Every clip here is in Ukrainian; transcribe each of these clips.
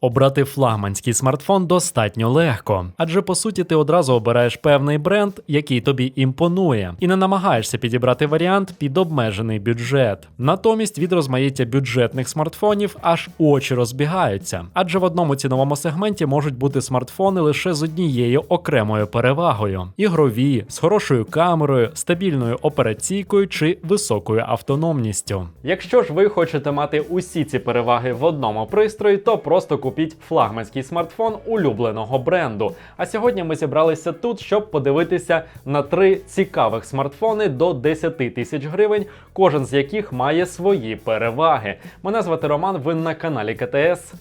Обрати флагманський смартфон достатньо легко, адже по суті ти одразу обираєш певний бренд, який тобі імпонує, і не намагаєшся підібрати варіант під обмежений бюджет. Натомість від розмаїття бюджетних смартфонів аж очі розбігаються, адже в одному ціновому сегменті можуть бути смартфони лише з однією окремою перевагою: ігрові, з хорошою камерою, стабільною операційкою чи високою автономністю. Якщо ж ви хочете мати усі ці переваги в одному пристрої, то просто купіть флагманський смартфон улюбленого бренду. А сьогодні ми зібралися тут, щоб подивитися на три цікавих смартфони до 10 тисяч гривень, кожен з яких має свої переваги. Мене звати Роман. Ви на каналі КТС.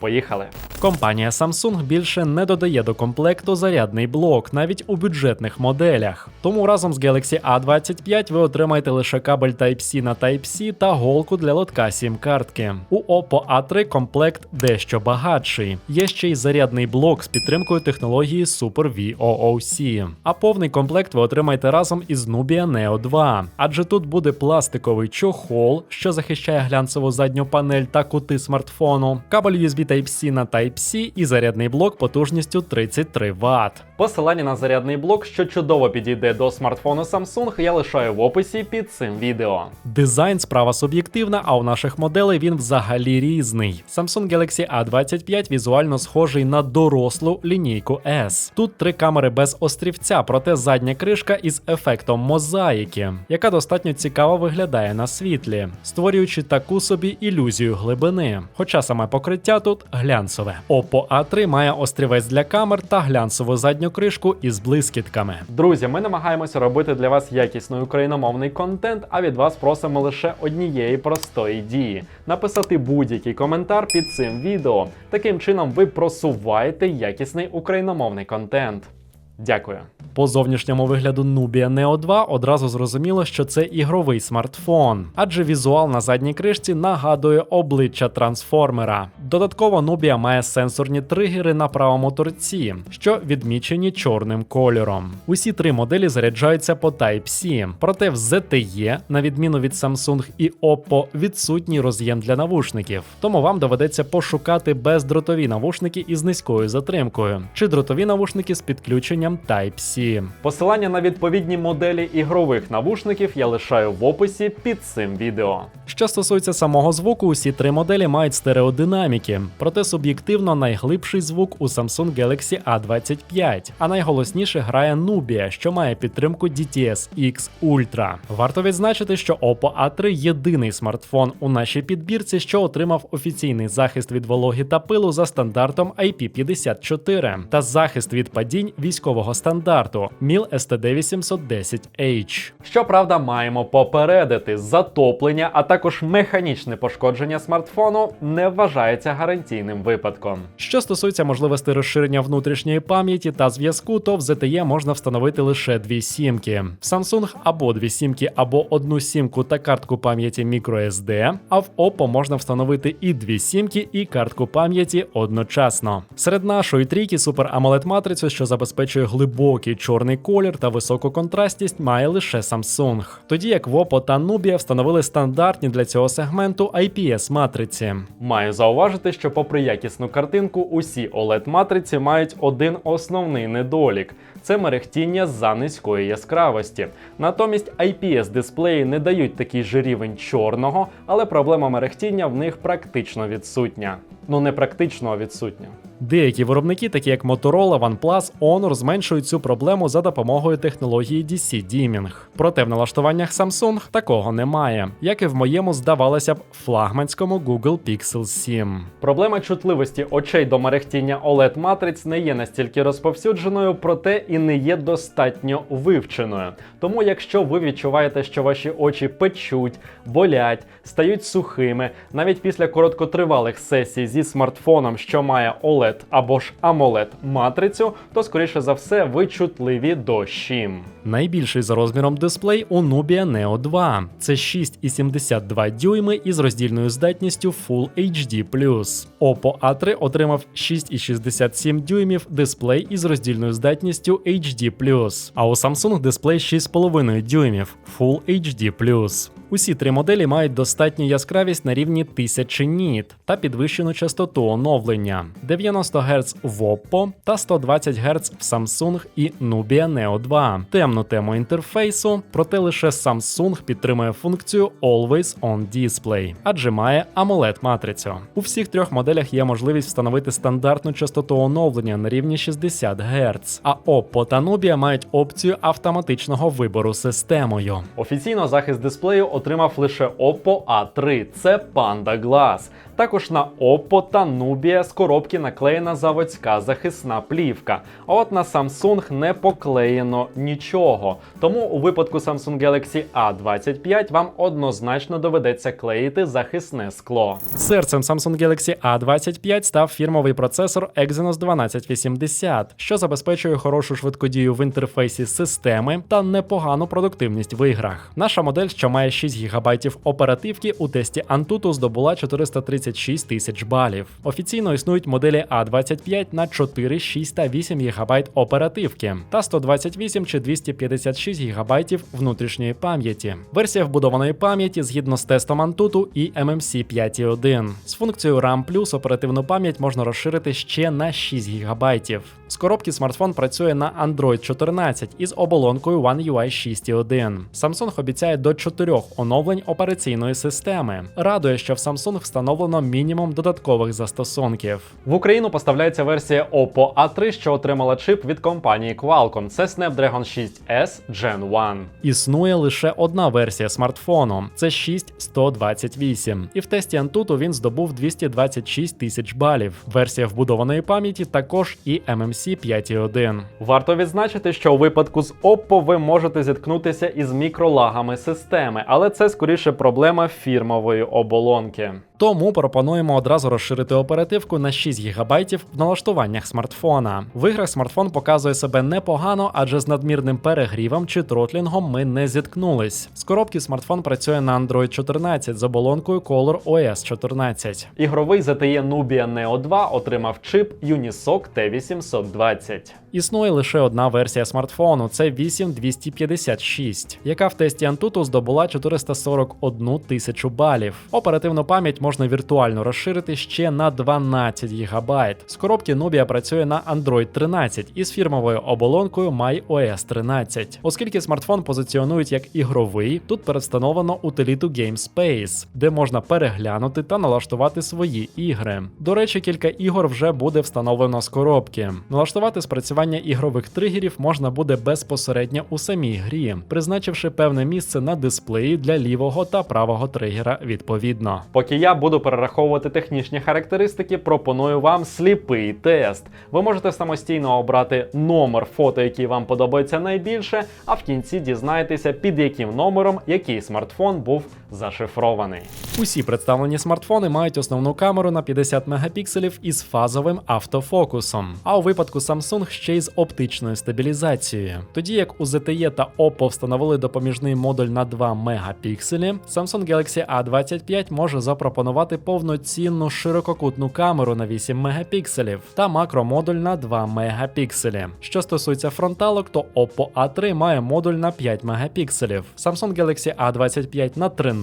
Поїхали. Компанія Samsung більше не додає до комплекту зарядний блок навіть у бюджетних моделях. Тому разом з Galaxy A25 ви отримаєте лише кабель Type-C на Type-C та голку для лотка сім-картки. У Oppo A3 комплект дещо багатший. Є ще й зарядний блок з підтримкою технології Super VOOC. А повний комплект ви отримаєте разом із Nubia Neo 2, адже тут буде пластиковий чохол, що захищає глянцеву задню панель та кути смартфону, кабель USB Type-C на Type-C і зарядний блок потужністю 33 Вт. Посилання на зарядний блок, що чудово підійде до смартфону Samsung, я лишаю в описі під цим відео. Дизайн справа суб'єктивна, а у наших моделей він взагалі різний. Samsung Galaxy A25 візуально схожий на дорослу лінійку S. Тут три камери без острівця, проте задня кришка із ефектом мозаїки, яка достатньо цікаво виглядає на світлі, створюючи таку собі ілюзію глибини. Хоча саме покриття тут глянцеве. Oppo A3 має острівець для камер та глянцеву задню кришку із блискітками. Друзі, ми намагаємося робити для вас якісний україномовний контент, а від вас просимо лише однієї простої дії: написати будь-який коментар під цим відео. Таким чином ви просуваєте якісний україномовний контент. Дякую. По зовнішньому вигляду Nubia Neo 2 одразу зрозуміло, що це ігровий смартфон, адже візуал на задній кришці нагадує обличчя трансформера. Додатково Nubia має сенсорні тригери на правому торці, що відмічені чорним кольором. Усі три моделі заряджаються по Type-C, проте в ZTE, на відміну від Samsung і Oppo, відсутній роз'єм для навушників. Тому вам доведеться пошукати бездротові навушники із низькою затримкою, чи дротові навушники з підключенням Type-C. Посилання на відповідні моделі ігрових навушників я лишаю в описі під цим відео. Що стосується самого звуку, усі три моделі мають стереодинаміки, проте суб'єктивно найглибший звук у Samsung Galaxy A25, а найголосніше грає Nubia, що має підтримку DTS-X Ultra. Варто відзначити, що Oppo A3 єдиний смартфон у нашій підбірці, що отримав офіційний захист від вологи та пилу за стандартом IP54 та захист від падінь військового стандарту MIL STD810H. Щоправда, маємо попередити затоплення, а також механічне пошкодження смартфону не вважається гарантійним випадком. Що стосується можливості розширення внутрішньої пам'яті та зв'язку, то в ZTE можна встановити лише дві сімки. В Samsung або дві сімки, або одну сімку та картку пам'яті microSD, а в Oppo можна встановити і дві сімки, і картку пам'яті одночасно. Серед нашої трійки Super AMOLED матрицю, що забезпечує глибокий чорний колір та високу контрастність, має лише Samsung. Тоді як Oppo та Nubia встановили стандартні для цього сегменту IPS матриці. Маю зауважити, що попри якісну картинку, усі OLED матриці мають один основний недолік. Це мерехтіння за низької яскравості. Натомість IPS дисплеї не дають такий же рівень чорного, але проблема мерехтіння в них практично відсутня. Ну не практично, а відсутня. Деякі виробники, такі як Motorola, OnePlus, Honor, зменшують цю проблему за допомогою технології DC Dimming. Проте в налаштуваннях Samsung такого немає, як і в моєму, здавалося б, флагманському Google Pixel 7. Проблема чутливості очей до мерехтіння OLED матриць не є настільки розповсюдженою, проте і не є достатньо вивченою. Тому, якщо ви відчуваєте, що ваші очі печуть, болять, стають сухими, навіть після короткотривалих сесій зі смартфоном, що має OLED або ж AMOLED матрицю, то скоріше за все ви чутливі до щім. Найбільший за розміром дисплей у Nubia Neo 2. Це 6,72 дюйми із роздільною здатністю Full HD+. Oppo A3 отримав 6,67 дюймів дисплей із роздільною здатністю HD+. А у Samsung дисплей 6,5 дюймів Full HD+. Усі три моделі мають достатню яскравість на рівні 1000 ніт та підвищену частоту оновлення 90 Гц в Oppo та 120 Гц в Samsung і Nubia Neo 2. Темну тему інтерфейсу, проте лише Samsung підтримує функцію Always On Display, адже має amoled матрицю. У всіх трьох моделях є можливість встановити стандартну частоту оновлення на рівні 60 Гц, а Oppo та Nubia мають опцію автоматичного вибору системою. Офіційно захист дисплею отримав лише Oppo A3, це Panda Glass. Також на Oppo та Nubia з коробки наклеєна заводська захисна плівка. А от на Samsung не поклеєно нічого. Тому у випадку Samsung Galaxy A25 вам однозначно доведеться клеїти захисне скло. Серцем Samsung Galaxy A25 став фірмовий процесор Exynos 1280, що забезпечує хорошу швидкодію в інтерфейсі системи та непогану продуктивність в іграх. Наша модель, що має 6 ГБ оперативки, у тесті Antutu здобула 436 тисяч балів. Офіційно існують моделі A25 на 4, 6 та 8 ГБ оперативки та 128 чи 256 ГБ внутрішньої пам'яті. Версія вбудованої пам'яті згідно з тестом Antutu і MMC 5.1. З функцією RAM Plus оперативну пам'ять можна розширити ще на 6 ГБ. З коробки смартфон працює на Android 14 із оболонкою One UI 6.1. Samsung обіцяє до 4 оновлень операційної системи. Радує, що в Samsung встановлено мінімум додаткових застосунків. В Україну поставляється версія Oppo A3, що отримала чип від компанії Qualcomm. Це Snapdragon 6S Gen 1. Існує лише одна версія смартфону. Це 6128. І в тесті Antutu він здобув 226 тисяч балів. Версія вбудованої пам'яті також і MMC 5.1. Варто відзначити, що у випадку з Oppo ви можете зіткнутися із мікролагами системи, але це скоріше проблема фірмової оболонки. Тому пропонуємо одразу розширити оперативку на 6 ГБ в налаштуваннях смартфона. В іграх смартфон показує себе непогано, адже з надмірним перегрівом чи тротлінгом ми не зіткнулись. З коробки смартфон працює на Android 14 з оболонкою Color OS 14. Ігровий ZTE Nubia Neo 2 отримав чип Unisoc T820. Існує лише одна версія смартфону, це 8256, яка в тесті Antutu здобула 441 тисячу балів. Оперативну пам'ять можна віртуально розширити ще на 12 ГБ. З коробки Nubia працює на Android 13 із фірмовою оболонкою MyOS 13. Оскільки смартфон позиціонують як ігровий, тут передстановлено утиліту GameSpace, де можна переглянути та налаштувати свої ігри. До речі, кілька ігор вже буде встановлено з коробки. Налаштувати спрацювання ігрових тригерів можна буде безпосередньо у самій грі, призначивши певне місце на дисплеї для лівого та правого тригера відповідно. Поки я буду перераховувати технічні характеристики, пропоную вам сліпий тест. Ви можете самостійно обрати номер фото, який вам подобається найбільше, а в кінці дізнаєтеся, під яким номером який смартфон був зашифрований. Усі представлені смартфони мають основну камеру на 50 мегапікселів із фазовим автофокусом, а у випадку Samsung ще й з оптичною стабілізацією. Тоді як у ZTE та Oppo встановили допоміжний модуль на 2 мегапікселі, Samsung Galaxy A25 може запропонувати повноцінну ширококутну камеру на 8 мегапікселів та макромодуль на 2 мегапікселі. Що стосується фронталок, то Oppo A3 має модуль на 5 мегапікселів, Samsung Galaxy A25 на 13,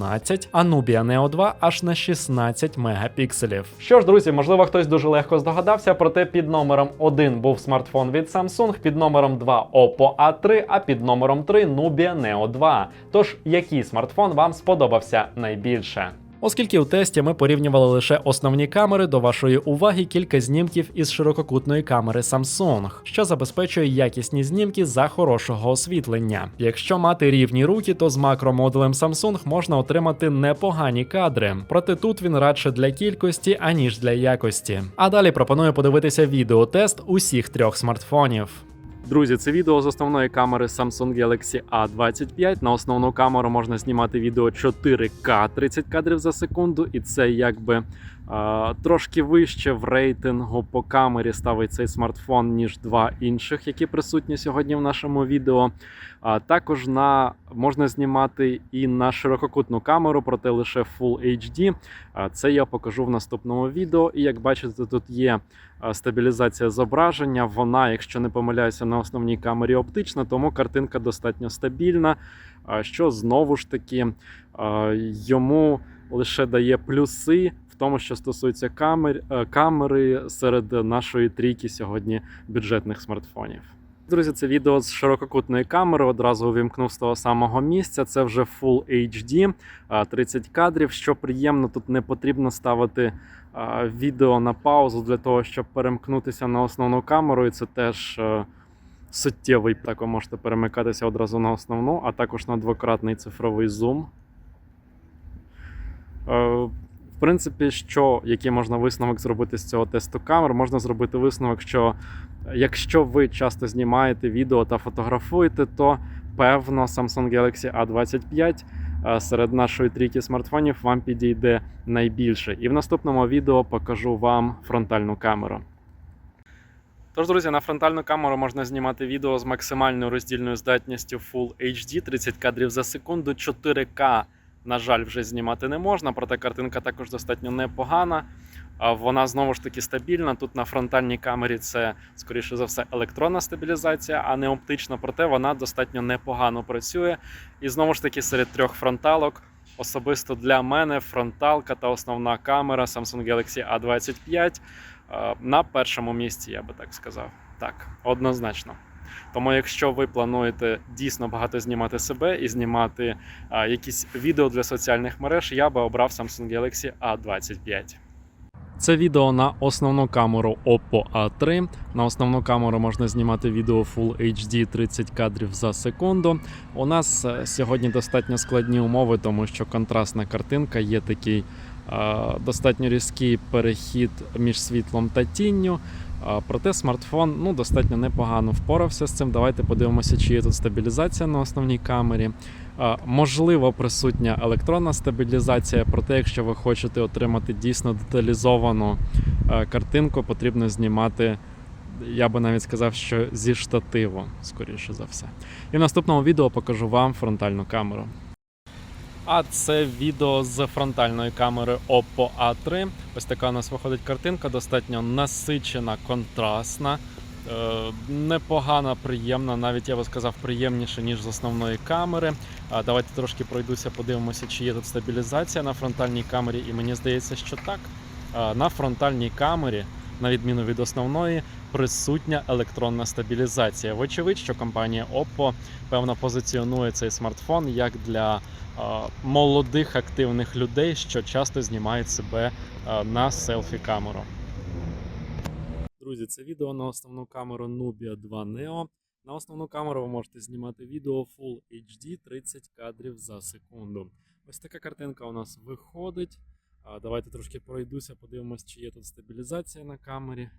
а Nubia Neo 2 аж на 16 мегапікселів. Що ж, друзі, можливо, хтось дуже легко здогадався, проте під номером 1 був смартфон від Samsung, під номером 2 Oppo A3, а під номером 3 Nubia Neo 2. Тож, який смартфон вам сподобався найбільше? Оскільки у тесті ми порівнювали лише основні камери, до вашої уваги кілька знімків із ширококутної камери Samsung, що забезпечує якісні знімки за хорошого освітлення. Якщо мати рівні руки, то з макромодулем Samsung можна отримати непогані кадри, проте тут він радше для кількості, аніж для якості. А далі пропоную подивитися відеотест усіх трьох смартфонів. Друзі, це відео з основної камери Samsung Galaxy A25. На основну камеру можна знімати відео 4К 30 кадрів за секунду, і це якби Трошки вище в рейтингу по камері ставить цей смартфон, ніж два інших, які присутні сьогодні в нашому відео. Також на можна знімати і на ширококутну камеру, проте лише Full HD. Це я покажу в наступному відео. І як бачите, тут є стабілізація зображення. Вона, якщо не помиляюся, на основній камері оптична, тому картинка достатньо стабільна. Що знову ж таки йому лише дає плюси тому, що стосується камер, е, камери серед нашої трійки сьогодні бюджетних смартфонів. Друзі, це відео з ширококутної камери. Одразу увімкнув з того самого місця. Це вже Full HD, 30 кадрів. Що приємно, тут не потрібно ставити відео на паузу для того, щоб перемкнутися на основну камеру. І це теж е, суттєвий. Так ви можете перемикатися одразу на основну, а також на двократний цифровий зум. В принципі, що який можна висновок зробити з цього тесту камер, можна зробити висновок, що якщо ви часто знімаєте відео та фотографуєте, то певно Samsung Galaxy A25 е, серед нашої трійки смартфонів вам підійде найбільше. І в наступному відео покажу вам фронтальну камеру. Тож, друзі, на фронтальну камеру можна знімати відео з максимальною роздільною здатністю Full HD 30 кадрів за секунду, 4К на жаль, вже знімати не можна, проте картинка також достатньо непогана. Вона знову ж таки стабільна. Тут на фронтальній камері це, скоріше за все, електронна стабілізація, а не оптична, проте вона достатньо непогано працює. І знову ж таки, серед трьох фронталок, особисто для мене, фронталка та основна камера Samsung Galaxy A25 е, на першому місці, я би так сказав. Так, однозначно. Тому, якщо ви плануєте дійсно багато знімати себе і знімати а, якісь відео для соціальних мереж, я би обрав Samsung Galaxy A25. Це відео на основну камеру Oppo A3. На основну камеру можна знімати відео Full HD 30 кадрів за секунду. У нас е, сьогодні достатньо складні умови, тому що контрастна картинка є такий е, достатньо різкий перехід між світлом та тінню. Проте смартфон ну, достатньо непогано впорався з цим. Давайте подивимося, чи є тут стабілізація на основній камері. Можливо, присутня електронна стабілізація, проте, якщо ви хочете отримати дійсно деталізовану картинку, потрібно знімати. Я би навіть сказав, що зі штативу, скоріше за все. І в наступному відео покажу вам фронтальну камеру. А це відео з фронтальної камери Oppo A3. Ось така у нас виходить картинка, достатньо насичена, контрастна, е, непогана, приємна, навіть я би сказав, приємніше, ніж з основної камери. Давайте трошки пройдуся, подивимося, чи є тут стабілізація на фронтальній камері. І мені здається, що так. На фронтальній камері, на відміну від основної, присутня електронна стабілізація. Вочевидь, що компанія Oppo певно позиціонує цей смартфон як для а, молодих активних людей, що часто знімають себе а, на селфі-камеру. Друзі, це відео на основну камеру Nubia 2 Neo. На основну камеру ви можете знімати відео Full HD 30 кадрів за секунду. Ось така картинка у нас виходить. Давайте трошки пройдуся, подивимось, чи є тут стабілізація на камері.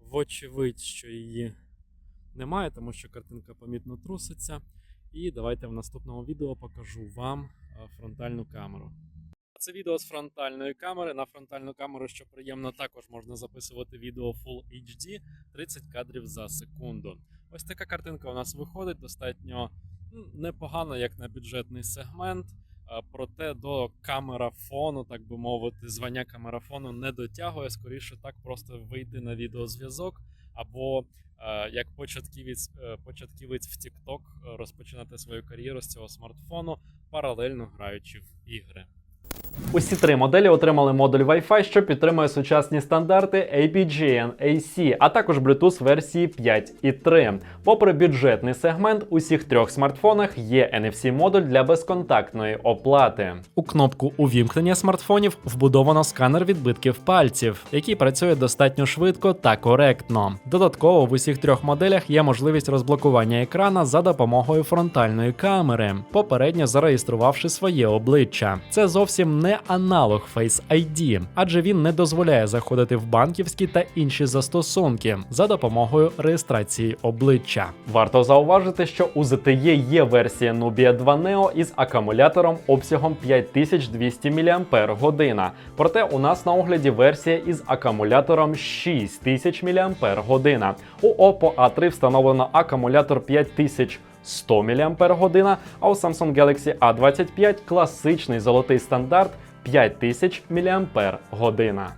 Вочевидь, що її немає, тому що картинка помітно труситься. І давайте в наступному відео покажу вам фронтальну камеру. Це відео з фронтальної камери. На фронтальну камеру, що приємно, також можна записувати відео Full HD 30 кадрів за секунду. Ось така картинка у нас виходить достатньо непогано, як на бюджетний сегмент. Проте до камерафону, так би мовити, звання камерафону не дотягує. Скоріше так просто вийти на відеозв'язок, або е, як початківець, е, початківець в TikTok е, розпочинати свою кар'єру з цього смартфону, паралельно граючи в ігри. Усі три моделі отримали модуль Wi-Fi, що підтримує сучасні стандарти APGN AC, а також Bluetooth версії 5 і 3. Попри бюджетний сегмент, у всіх трьох смартфонах є NFC-модуль для безконтактної оплати. У кнопку увімкнення смартфонів вбудовано сканер відбитків пальців, який працює достатньо швидко та коректно. Додатково в усіх трьох моделях є можливість розблокування екрана за допомогою фронтальної камери, попередньо зареєструвавши своє обличчя. Це зовсім не аналог Face ID, адже він не дозволяє заходити в банківські та інші застосунки за допомогою реєстрації обличчя. Варто зауважити, що у ZTE є версія Nubia 2 Neo із акумулятором обсягом 5200 мАч. Проте у нас на огляді версія із акумулятором 6000 мАч. У Oppo A3 встановлено акумулятор 5100 мАч, а у Samsung Galaxy A25 класичний золотий стандарт 5000 мАч.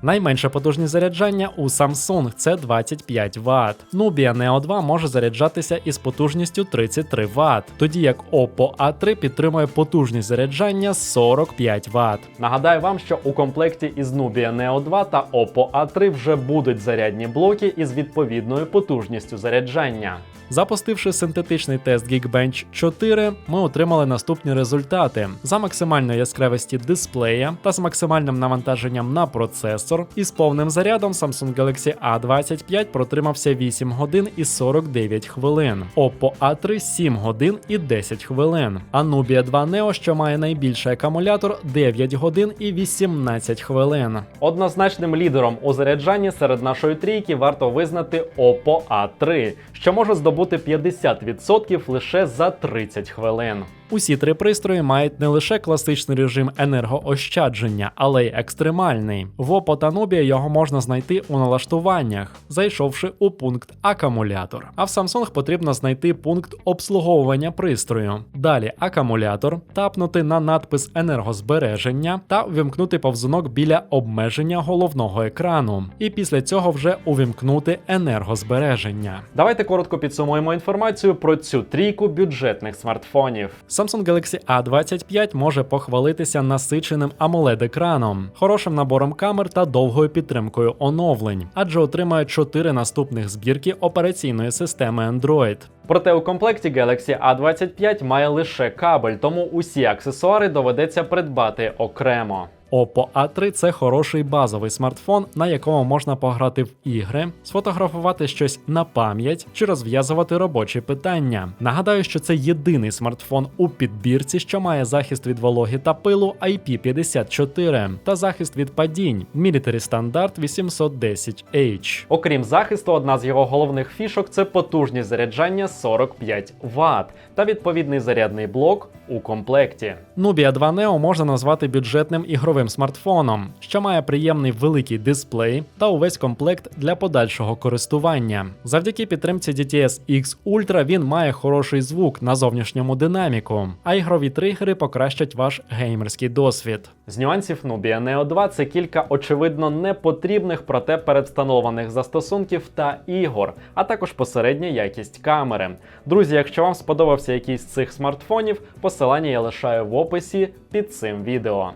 Найменша потужність заряджання у Samsung це 25 Вт. Nubia Neo 2 може заряджатися із потужністю 33 Вт, тоді як Oppo A3 підтримує потужність заряджання 45 Вт. Нагадаю вам, що у комплекті із Nubia Neo 2 та Oppo A3 вже будуть зарядні блоки із відповідною потужністю заряджання. Запустивши синтетичний тест Geekbench 4, ми отримали наступні результати: за максимальної яскравості дисплея та з максимальним навантаженням на процесор із повним зарядом Samsung Galaxy A25 протримався 8 годин і 49 хвилин, Oppo A3 7 годин і 10 хвилин, а Nubia 2 Neo, що має найбільший акумулятор, 9 годин і 18 хвилин. Однозначним лідером у заряджанні серед нашої трійки варто визнати Oppo A3, що може здобути 50% лише за 30 хвилин. Усі три пристрої мають не лише класичний режим енергоощадження, але й екстремальний. В Oppo та Nubia його можна знайти у налаштуваннях, зайшовши у пункт акумулятор. А в Samsung потрібно знайти пункт обслуговування пристрою. Далі акумулятор, тапнути на надпис енергозбереження та увімкнути повзунок біля обмеження головного екрану. І після цього вже увімкнути енергозбереження. Давайте коротко підсумуємо інформацію про цю трійку бюджетних смартфонів. Samsung Galaxy A25 може похвалитися насиченим amoled екраном хорошим набором камер та довгою підтримкою оновлень, адже отримає 4 наступних збірки операційної системи Android. Проте у комплекті Galaxy A25 має лише кабель, тому усі аксесуари доведеться придбати окремо. Oppo A3 це хороший базовий смартфон, на якому можна пограти в ігри, сфотографувати щось на пам'ять чи розв'язувати робочі питання. Нагадаю, що це єдиний смартфон у підбірці, що має захист від вологи та пилу IP54 та захист від падінь Military стандарт 810H. Окрім захисту, одна з його головних фішок це потужність заряджання 45 Вт та відповідний зарядний блок у комплекті. Nubia 2 Neo можна назвати бюджетним ігровим смартфоном, що має приємний великий дисплей та увесь комплект для подальшого користування. Завдяки підтримці DTS X Ultra він має хороший звук на зовнішньому динаміку, а ігрові тригери покращать ваш геймерський досвід. З нюансів Nubia Neo 2 це кілька очевидно непотрібних, проте передвстановлених застосунків та ігор, а також посередня якість камери. Друзі, якщо вам сподобався якийсь з цих смартфонів, посилання я лишаю в описі під цим відео.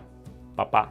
爸爸